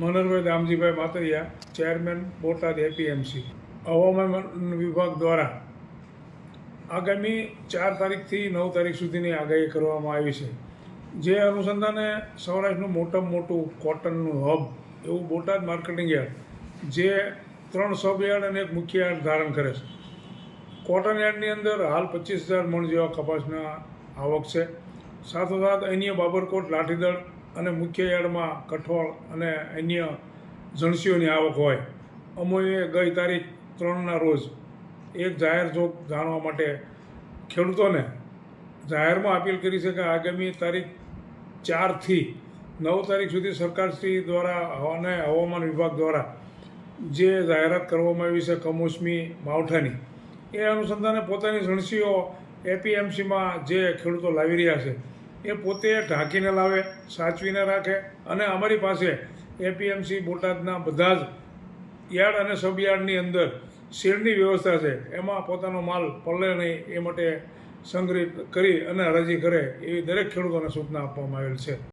Manoharbhai Damjibhai Matariya chairman, Botad APMC. હવામાન વિભાગ દ્વારા આગામી ચાર તારીખથી નવ તારીખ સુધીની આગાહી કરવામાં આવી છે. જે અનુસંધાને સૌરાષ્ટ્રનું મોટામાં મોટું કોટનનું હબ, એવું બોટાદ માર્કેટિંગ યાર્ડ, જે ત્રણ સબ યાર્ડ અને એક મુખ્ય યાર્ડ ધારણ કરે છે. કોટન યાર્ડની અંદર હાલ પચીસ હજાર મણ જેવા કપાસના આવક છે. સાથોસાથ અન્ય બાબરકોટ, લાઠીદળ અને મુખ્ય યાર્ડમાં કઠોળ અને અન્ય જણસીઓની આવક હોય. અમોએ ગઈ તારીખ ત્રણના રોજ એક જાહેર જોગ જાણવા માટે ખેડૂતોને જાહેરમાં અપીલ કરી છે કે આગામી તારીખ ચારથી નવ તારીખ સુધી સરકારશ્રી દ્વારા અને હવામાન વિભાગ દ્વારા જે જાહેરાત કરવામાં આવી છે કમોસમી માવઠાની, એ અનુસંધાને પોતાની જણસીઓ એપીએમસીમાં જે ખેડૂતો લાવી રહ્યા છે એ પોતે ઢાંકીને લાવે, સાચવીને રાખે અને અમારી પાસે એપીએમસી બોટાદના બધા જ યાર્ડ અને સબયાર્ડની અંદર શેડની વ્યવસ્થા છે, એમાં પોતાનો માલ પલળે નહીં એ માટે સંગ્રહિત કરી અને હરાજી કરે એવી દરેક ખેડૂતોને સૂચના આપવામાં આવેલ છે.